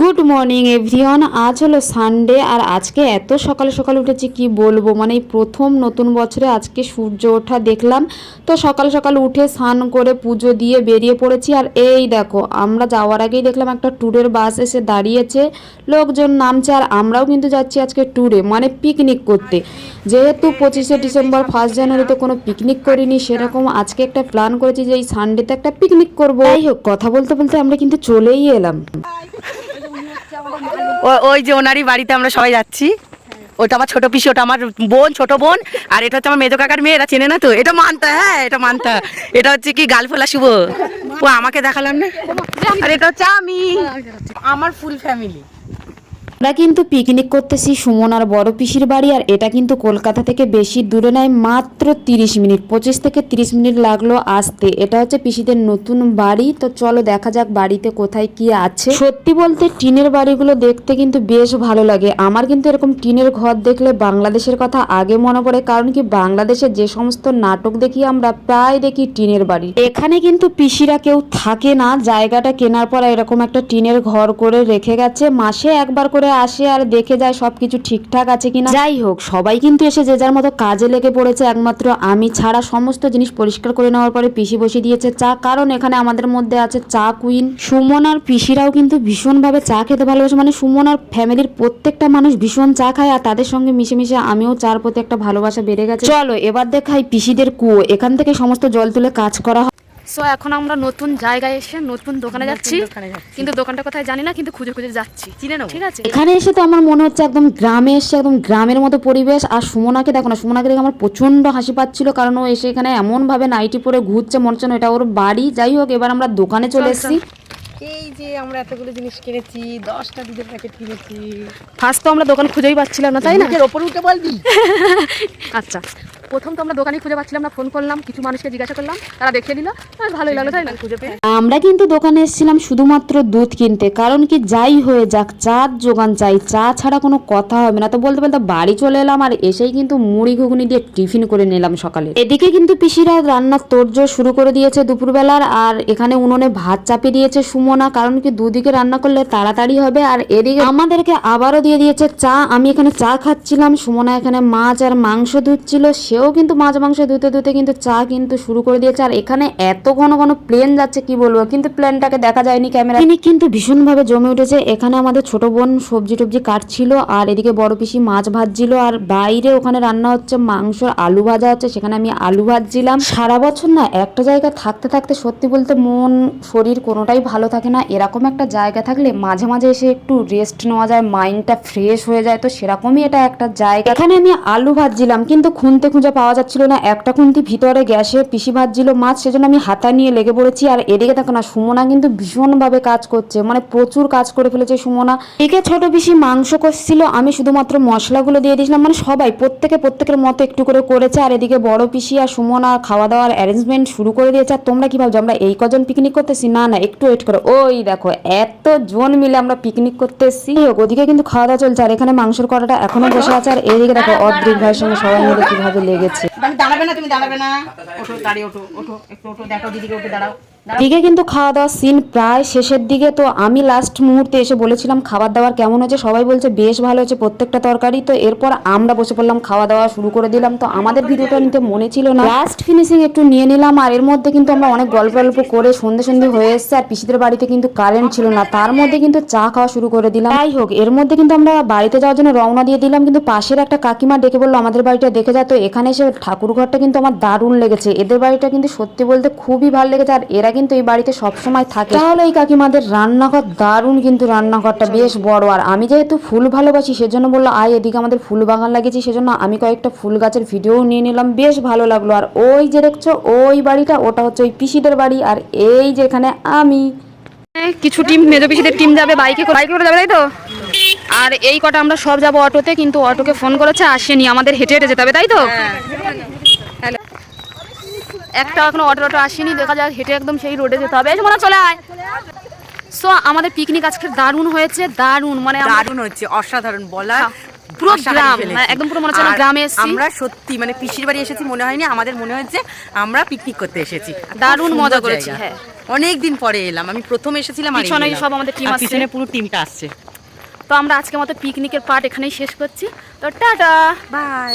Good morning everyone আজ হলো Sunday আর আজকে এত সকালে সকালে উঠেছি, কি বলব? মানে এই প্রথম নতুন বছরে আজকে সূর্য ওঠা দেখলাম। তো সকাল সকাল উঠে স্নান করে পুজো দিয়ে বেরিয়ে পড়েছি, আর এই দেখো, আমরা যাওয়ার আগেই দেখলাম একটা ট্যুরের বাস এসে দাঁড়িয়েছে। লোকজন নামছে, আর আমরাও কিন্তু যাচ্ছি আজকে ট্যুরে মানে পিকনিক করতে। যেহেতু পঁচিশে ডিসেম্বর ফার্স্ট জানুয়ারিতে কোনো পিকনিক করিনি, সেরকম আজকে একটা প্ল্যান করেছি যে এই সানডেতে একটা পিকনিক করব। যাই হোক, কথা বলতে বলতে আমরা কিন্তু চলেই এলাম। ওই যে ওনারই বাড়িতে আমরা সবাই যাচ্ছি। ওটা আমার ছোট পিসি, ওটা আমার বোন, ছোট বোন, আর এটা হচ্ছে আমার মেজো কাকার মেয়ে, এরা চেনে না তো? এটা মানতা হ্যাঁ এটা মানতা। এটা হচ্ছে কি গালফোলা শুভ? ও, আমাকে দেখালাম না? আর এটা হচ্ছে আমি। আমার ফুল ফ্যামিলি আমরা কিন্তু পিকনিক করতেছি সুমন আর বড় পিসির বাড়ি, আর এটা কিন্তু কলকাতা থেকে বেশি দূরে নয়, মাত্র তিরিশ মিনিট, পঁচিশ থেকে তিরিশ মিনিট লাগল আসতে। এটা হচ্ছে পিসিদের নতুন বাড়ি, তো চলো দেখা যাক বাড়িতে কোথায় কি আছে। সত্যি বলতে টিনের বাড়িগুলো দেখতে কিন্তু বেশ ভালো লাগে। আমার কিন্তু এরকম টিনের ঘর দেখলে বাংলাদেশের কথা আগে মনে পড়ে, কারণ কি বাংলাদেশে যে সমস্ত নাটক দেখি আমরা প্রায় দেখি টিনের বাড়ি। এখানে কিন্তু পিসিরা কেউ থাকে না, জায়গাটা কেনার পর এরকম একটা টিনের ঘর করে রেখে গেছে, মাসে একবার করে আসে আর দেখে যায় সবকিছু ঠিকঠাক আছে কিনা। যাই হোক, সবাই কিন্তু এসে যে যার মতো কাজে লেগে পড়েছে। একমাত্র আমি ছাড়া সমস্ত জিনিস পরিষ্কার করে নেওয়ার পরে পিসি বসে দিয়েছে চা। কারণ এখানে আমাদের মধ্যে আছে চা কুইন। সুমন আর পিসিরাও কিন্তু ভীষণভাবে চা খেতে ভালোবাসে। মানে সুমন আর ফ্যামিলির প্রত্যেকটা মানুষ ভীষণ চা খায় আর তাদের সঙ্গে মিশে মিশে আমিও চার প্রতি একটা ভালোবাসা বেড়ে গেছে। চলো, এবার দেখাই পিসিদের কুয়ো। এখান থেকে সমস্ত জল তুলে কাজ করা হয়। সো এখন আমরা নতুন জায়গায় এসে নতুন দোকানে যাচ্ছি। কিন্তু দোকানটা কোথায় জানি না কিন্তু খুঁজে খুঁজে যাচ্ছি। চিনে নেব। ঠিক আছে? এখানে এসে তো আমার মনে হচ্ছে একদম গ্রামে এসে একদম গ্রামের মতো পরিবেশ। আর সুমনাকে দেখো না সুমনাকে দেখে আমার প্রচণ্ড হাসি পাচ্ছিল কারণ ও এসে এখানে এমনভাবে নাইটি পরে ঘুরছে মনে হচ্ছে না এটা ওর বাড়ি। যাই হোক এবার আমরা দোকানে চলে এসেছি। এই যে আমরা এতগুলো জিনিস কিনেছি দশটা দুধের প্যাকেট কিনেছি। ফার্স্ট তো আমরা দোকান খুঁজেই পাচ্ছিলাম না তাই না? ওপরে উঠে বলবি? আচ্ছা। প্রথম তো আমরা দোকানে খুঁজে পাচ্ছিলাম না ফোন করলাম কিছু মানুষকে জিজ্ঞাসা করলাম তারা দেখিয়ে দিল ভালোই লাগল তাই না? খুঁজে পেয়ে। আমরা কিন্তু দোকানে এসেছিলাম শুধুমাত্র দুধ কিনতে কারণ কি যাই হয়ে যাক চার যোগান চাই চা ছাড়া কোনো কথা হবে না। তো বলতে বলতে বাড়ি চলে এলাম আর এসেই কিন্তু মুড়ি ঘুগনি দিয়ে টিফিন করে নিলাম সকালে। এদিকে কিন্তু পিসিরা রান্নার তোড়জোড় শুরু করে দিয়েছে দুপুরবেলার আর এখানে উনুনে ভাত চাপিয়ে দিয়েছে সুমনা কারণ কি দুদিকে রান্না করলে তাড়াতাড়ি হবে। আর এদিকে আমাদেরকে আবারও দিয়ে দিয়েছে চা আমি এখানে চা খাচ্ছিলাম সুমনা এখানে মাছ আর মাংস ধুচ্ছিল সেও কিন্তু মাছ মাংস ধুতে ধুতে কিন্তু চা কিন্তু শুরু করে দিয়েছে। আর এখানে এত ঘন ঘন প্লেন যাচ্ছে, কি বলব? কিন্তু প্লেনটাকে দেখা যায়নি ক্যামেরা কিন্তু ভীষণভাবে জমে উঠেছে। এখানে আমাদের ছোট বোন সবজি টবজি কাটছিল, আর এদিকে বড় পিসি মাছ ভাজছিল, আর বাইরে ওখানে রান্না হচ্ছে মাংস, আলু ভাজা হচ্ছে, সেখানে আমি আলু ভাজছিলাম। সারা বছর না একটা জায়গায় থাকতে থাকতে সত্যি বলতে মন, শরীর কোনোটাই ভালো থাকে না। এরকম একটা জায়গা থাকলে মাঝে মাঝে এসে একটু রেস্ট নেওয়া যায় মাইন্ডটা ফ্রেশ হয়ে যায়। তো সেরকমই এটা একটা জায়গা। এখানে আমি আলু ভাজছিলাম, কিন্তু খুনতে খুঁজে পাওয়া যাচ্ছিল না। একটা খুন্তি ভিতরে গ্যাসে পিসি ভাজছিল মাছ সেজন্য আমি হাতা নিয়ে লেগে পড়েছি। আর এদিকে দেখো না সুমনা কিন্তু ভীষণভাবে কাজ করছে। মানে প্রচুর কাজ করে ফেলেছে সুমনা। এদিকে ছোট পিসি মাংস কষছিল আমি শুধুমাত্র মশলাগুলো দিয়ে দিয়েছিলাম। মানে সবাই প্রত্যেকে প্রত্যেকের মতো একটু করে করেছে। আর এদিকে বড় পিসি আর সুমনা খাওয়া দাওয়ার অ্যারেঞ্জমেন্ট শুরু করে দিয়েছে। আর তোমরা কি ভাবছ আমরা এই কজন পিকনিক করতেছি? না না একটু ওয়েট করো। ওই দেখো এত জন মিলে আমরা পিকনিক করতে হোক, ওদিকে কিন্তু খাওয়া দাওয়া চলছে। আর এখানে মাংসের কড়াটা এখনও বসে আছে। আর এদিকে দেখো অদ্রিক ভাইয়ের সঙ্গে সবাই মিলে কীভাবে লেগেছে। দাঁড়াবে না, তুমি দাঁড়াবে না। ওঠো, দাঁড়িয়ে ওঠো ওঠো, একটু ওঠো, দেখো দিদিকে ওঠে দাঁড়াও। দিকে কিন্তু খাওয়া দাওয়ার সিন প্রায় শেষের দিকে। তো আমি লাস্ট মুহূর্তে এসে বলেছিলাম খাবার দাবার কেমন হয়েছে? সবাই বলছে, বেশ ভালো হয়েছে, প্রত্যেকটা তরকারি। তো এরপর আমরা বসে পড়লাম খাওয়া দাওয়া শুরু করে দিলাম। তো আমাদের ভিডিওটা নিতে মনে ছিল না। লাস্ট ফিনিশিং একটু নিয়ে নিলাম, আর এর মধ্যে কিন্তু আমরা অনেক গল্প গল্প করে সন্ধে সন্ধে হয়ে এসছে। আর পিসিদের বাড়িতে কিন্তু কারেন্ট ছিল না। তার মধ্যে কিন্তু চা খাওয়া শুরু করে দিলাম। যাই হোক, এর মধ্যে কিন্তু আমরা বাড়িতে যাওয়ার জন্য রওনা দিয়ে দিলাম। কিন্তু পাশের একটা কাকিমা ডেকে বলল, আমাদের বাড়িটা দেখে যা। তো এখানে এসে ঠাকুর ঘরটা কিন্তু আমার দারুণ লেগেছে। এদের বাড়িটা কিন্তু সত্যি বলতে খুবই ভালো লেগেছে। আর এরা কিন্তু এই বাড়িতে সবসময় থাকে। তাহলে এই কাকিমাদের রান্নাঘর দারুণ কিন্তু রান্নাঘরটা বেশ বড়। আর আমি যেহেতু ফুল ভালোবাসি সেজন্য বলল আয় এদিকে আমাদের ফুল বাগান লাগিয়েছি সেজন্য আমি কয়েকটা ফুল গাছের ভিডিও নিয়ে নিলাম বেশ ভালো লাগল। আর ওই যে দেখছ ওই বাড়িটা ওটা হচ্ছে ওই পিসিদের বাড়ি আর এই যে এখানে আমি কিছু টিম মেজো পিসিদের টিম যাবে বাইকে করে বাইকে করে যাবে তাই তো? আর এই কটা আমরা সব যাব অটোতে কিন্তু অটোকে ফোন করেছে আসেনি আমাদের হেঁটে হেঁটে যেতে হবে তাই তো? হ্যালো। একটা এখনও অটো অটো আসেনি দেখা যাক হেঁটে একদম সেই রোডে যেতে হবে মনে চলে আয় সো আমাদের পিকনিক আজকে দারুণ হয়েছে দারুণ মানে আমরা- দারুণ হচ্ছে অসাধারণ বলার পুরো আশা গ্রাম, হ্যাঁ, একদম পুরো মনে হচ্ছে গ্রামে এসেছি। আমরা সত্যি মানে পিসির বাড়ি এসেছি মনে হয়নি আমাদের মনে হচ্ছে আমরা পিকনিক করতে এসেছি দারুণ মজা করেছি। হ্যাঁ। অনেক দিন পরে এলাম আমি প্রথম এসেছিলাম সব আমাদের আর আসছে। পিছনে পুরো টিমটা আসছে তো আমরা আজকে মতো পিকনিকের পার্ট এখানেই শেষ করছি তো টাটা বাই